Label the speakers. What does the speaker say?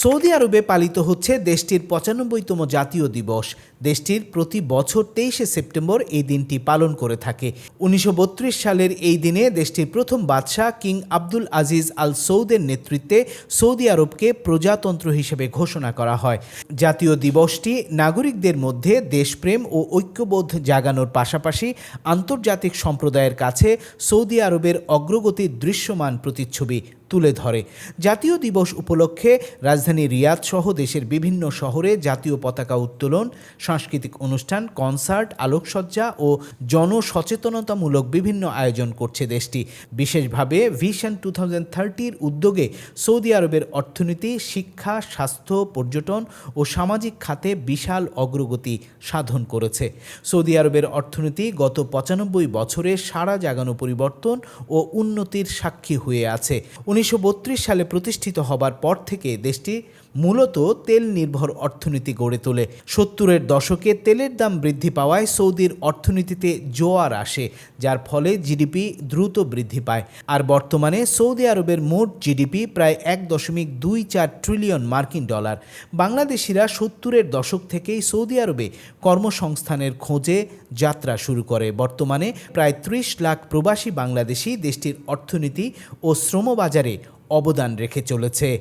Speaker 1: Saudi আরবে পালিত হচ্ছে দেশটির পঁচানব্বইতম জাতীয় দিবস। দেশটির প্রতি বছর তেইশে সেপ্টেম্বর এই দিনটি পালন করে থাকে। উনিশশো বত্রিশ সালের এই দিনে দেশটির প্রথম বাদশাহ কিং আব্দুল আজিজ আল সৌদের নেতৃত্বে সৌদি আরবকে প্রজাতন্ত্র হিসেবে ঘোষণা করা হয়। জাতীয় দিবসটি নাগরিকদের মধ্যে দেশপ্রেম ও ঐক্যবোধ জাগানোর পাশাপাশি আন্তর্জাতিক সম্প্রদায়ের কাছে সৌদি আরবের অগ্রগতির দৃশ্যমান প্রতিচ্ছবি। তুলে ধরে। জাতীয় দিবস উপলক্ষে রাজধানী রিয়াদ সহ দেশের বিভিন্ন শহরে জাতীয় পতাকা উত্তোলন, সাংস্কৃতিক অনুষ্ঠান, কনসার্ট, আলোকসজ্জা ও জনসচেতনতামূলক বিভিন্ন আয়োজন করছে দেশটি। বিশেষভাবে ভিশন টু থাউজেন্ড থার্টির উদ্যোগে সৌদি আরবের অর্থনীতি, শিক্ষা, স্বাস্থ্য, পর্যটন ও সামাজিক খাতে বিশাল অগ্রগতি সাধন করেছে। সৌদি আরবের অর্থনীতি গত পঁচানব্বই বছরে সারা জাগানো পরিবর্তন ও উন্নতির সাক্ষী হয়ে আছে। উনিশশো বত্রিশ সালে প্রতিষ্ঠিত হবার পর থেকে দেশটি মূলত তেল নির্ভর অর্থনীতি গড়ে তোলে। সত্তরের দশকে তেলের দাম বৃদ্ধি পাওয়ায় সৌদির অর্থনীতিতে জোয়ার আসে, যার ফলে জিডিপি দ্রুত বৃদ্ধি পায়। আর বর্তমানে সৌদি আরবের মোট জিডিপি প্রায় এক দশমিক দুই চার ট্রিলিয়ন মার্কিন ডলার। বাংলাদেশিরা সত্তরের দশক থেকেই সৌদি আরবে কর্মসংস্থানের খোঁজে যাত্রা শুরু করে। বর্তমানে প্রায় ত্রিশ লাখ প্রবাসী বাংলাদেশি দেশটির অর্থনীতি ও শ্রমবাজারে অবদান রেখে চলেছে।